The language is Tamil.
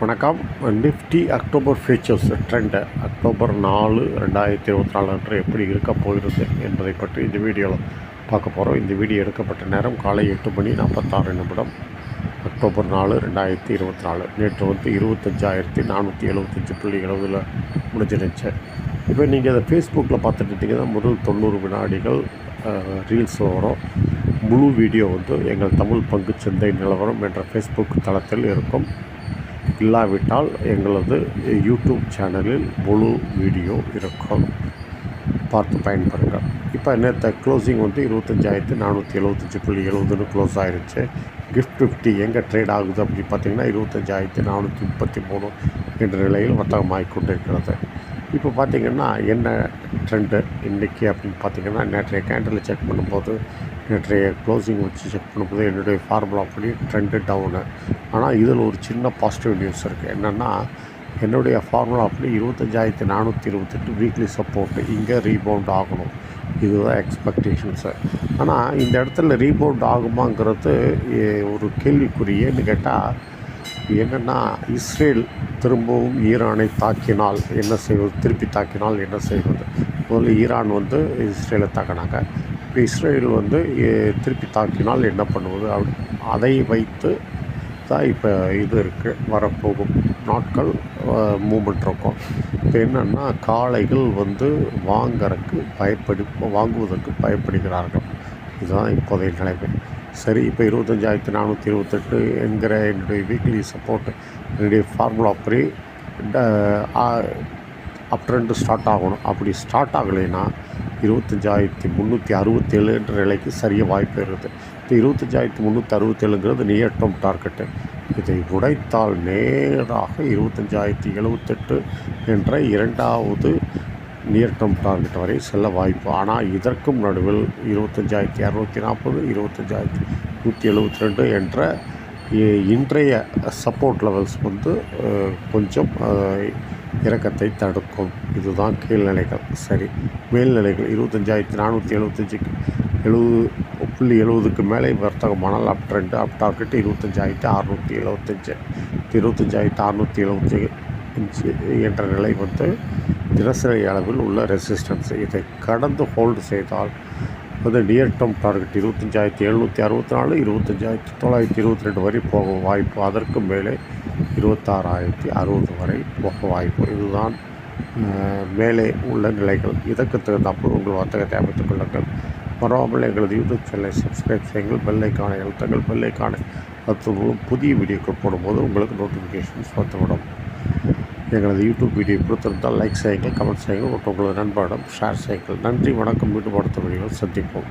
வணக்கம். Nifty October futures trend October நாலு ரெண்டாயிரத்தி இருபத்தி நாலு அன்று எப்படி இருக்க போகிறது என்பதை பற்றி இந்த வீடியோவில் பார்க்க போகிறோம் இந்த வீடியோ எடுக்கப்பட்ட நேரம் காலை எட்டு மணி நாற்பத்தாறு நிமிடம் அக்டோபர் நாலு ரெண்டாயிரத்தி இருபத்தி நாலு. நேற்று வந்து இருபத்தஞ்சாயிரத்தி நானூற்றி எழுபத்தஞ்சு புள்ளி எழுபதில் முடிஞ்சிருந்துச்சு. இப்போ நீங்கள் அதை ஃபேஸ்புக்கில் பார்த்துட்டு இருந்தீங்கன்னா முதல் தொண்ணூறு வினாடிகள் ரீல்ஸ் வரும். முழு வீடியோ வந்து எங்கள் தமிழ் பங்கு சந்தை நிலவரம் என்ற ஃபேஸ்புக் தளத்தில் இருக்கும். இல்லாவிட்டால் எங்களது யூடியூப் சேனலில் முழு வீடியோ இருக்கும். பார்த்து பயன்பெறுங்கள் இப்போ நேற்று க்ளோசிங் வந்து இருபத்தஞ்சாயிரத்து நானூற்றி எழுபத்தஞ்சி புள்ளி எழுபதுன்னு க்ளோஸ் ஆகிருச்சு கிஃப்ட் ஃபிஃப்டி எங்கே ட்ரேட் ஆகுது அப்படி பார்த்திங்கன்னா இருபத்தஞ்சாயிரத்து நானூற்றி முப்பத்தி மூணு என்ற நிலையில் வர்த்தகமாகிக் கொண்டிருக்கிறது. இப்போ பார்த்திங்கன்னா என்ன ட்ரெண்டு இன்றைக்கி அப்படின்னு பார்த்தீங்கன்னா நேற்றைய கேண்டில் செக் பண்ணும்போது நேற்றைய க்ளோசிங் வச்சு செக் பண்ணும்போது என்னுடைய ஃபார்முலா படி ட்ரெண்டு டவுனு ஆனால் இதில் ஒரு சின்ன பாசிட்டிவ் நியூஸ் இருக்குது என்னென்னா என்னுடைய ஃபார்முலா அப்படி இருபத்தஞ்சாயிரத்தி நானூற்றி இருபத்தெட்டு வீக்லி சப்போர்ட்டு இங்கே ரீபவுண்ட் ஆகணும். இதுதான் எக்ஸ்பெக்டேஷன்ஸு ஆனால் இந்த இடத்துல ரீபவுண்ட் ஆகுமாங்கிறது எ- ஒரு கேள்விக்குறியேன்னு கேட்டால் என்னென்னா இஸ்ரேல் திரும்பவும் ஈரானை தாக்கினால் என்ன செய்வது? திருப்பி தாக்கினால் என்ன செய்வது? முதல்ல ஈரான் வந்து இஸ்ரேலை தாக்கினாங்க. இப்போ இஸ்ரேல் வந்து திருப்பி தாக்கினால் என்ன பண்ணுவது? அப்படி அதை வைத்து தான் இப்போ இது இருக்குது வரப்போகும் நாட்கள் மூமெண்ட் இருக்கும். இப்போ என்னென்னா காளைகள் வந்து வாங்கறதுக்கு பயப்படி வாங்குவதற்கு பயப்படுகிறார்கள். இதுதான் இப்போதைய நிலைமை. சரி இப்போ இருபத்தஞ்சாயிரத்தி நானூற்றி இருபத்தெட்டு என்கிற என்னுடைய வீக்லி சப்போர்ட் என்னுடைய ஃபார்முலா படி அப்ட்ரெண்டு ஸ்டார்ட் ஆகணும். அப்படி ஸ்டார்ட் ஆகலைன்னா இருபத்தஞ்சாயிரத்தி முந்நூற்றி அறுபத்தேழு என்ற நிலைக்கு சரிய வாய்ப்பு இருக்குது. இப்போ இருபத்தஞ்சாயிரத்தி முந்நூற்றி அறுபத்தேழுங்கிறது நியர் டேர்ம் டார்கெட்டு இதை உடைத்தால் நேராக இருபத்தஞ்சாயிரத்தி எழுபத்தெட்டு என்ற இரண்டாவது நியர் டேர்ம் டார்கெட் வரை செல்ல வாய்ப்பு. ஆனால் இதற்கும் நடுவில் இருபத்தஞ்சாயிரத்தி இரநூத்தி நாற்பது இருபத்தஞ்சாயிரத்தி நூற்றி எழுபத்தி ரெண்டு என்ற இ- இன்றைய சப்போர்ட் லெவல்ஸ் வந்து கொஞ்சம் இறக்கத்தை தடுக்கும். இதுதான் கீழ்நிலைகள். சரி. மேல்நிலைகள் இருபத்தஞ்சாயிரத்தி நானூற்றி எழுபத்தஞ்சுக்கு எழுபது புள்ளி எழுபதுக்கு மேலே வர்த்தகமானால் அப் ட்ரெண்டு அப் டார்கெட் இருபத்தஞ்சாயிரத்தி அறநூற்றி எழுபத்தஞ்சு இருபத்தஞ்சாயிரத்தி அறநூற்றி எழுபத்தி அஞ்சு என்ற நிலை வந்து தினசரி அளவில் உள்ள ரெசிஸ்டன்ஸ் இதை கடந்து ஹோல்டு செய்தால் வந்து நியர் டேர்ம் டார்கெட் இருபத்தஞ்சாயிரத்தி எழுநூற்றி அறுபத்தி நாலு இருபத்தஞ்சாயிரத்தி தொள்ளாயிரத்தி இருபத்தி ரெண்டு வரை போக வாய்ப்பு அதற்கு மேலே இருபத்தாறாயிரத்தி அறுபது வரை போக வாய்ப்பு. இதுதான் மேலே உள்ள நிலைகள். இதற்கு தகுந்தாற்போல் உங்கள் வர்த்தகத்தை அமைத்துக் கொள்ளுங்கள். மறவாமல் எங்களது யூடியூப் சேனலை சப்ஸ்கிரைப் செய்யுங்கள். பெல்லைக்கான எழுத்துங்கள் பெல்லைக்கான அத்துடன் புதிய வீடியோக்கள் போடும்போது உங்களுக்கு நோட்டிஃபிகேஷன்ஸ் வந்துவிடும். எங்களது யூடியூப் வீடியோ கொடுத்திருந்தால் லைக் செய்யுங்கள் கமெண்ட் செய்யுங்கள். மற்றும் உங்களது நண்பரிடம் ஷேர் செய்யுங்கள். நன்றி வணக்கம். மீண்டும் அடுத்த வீடியோவில் சந்திப்போம்.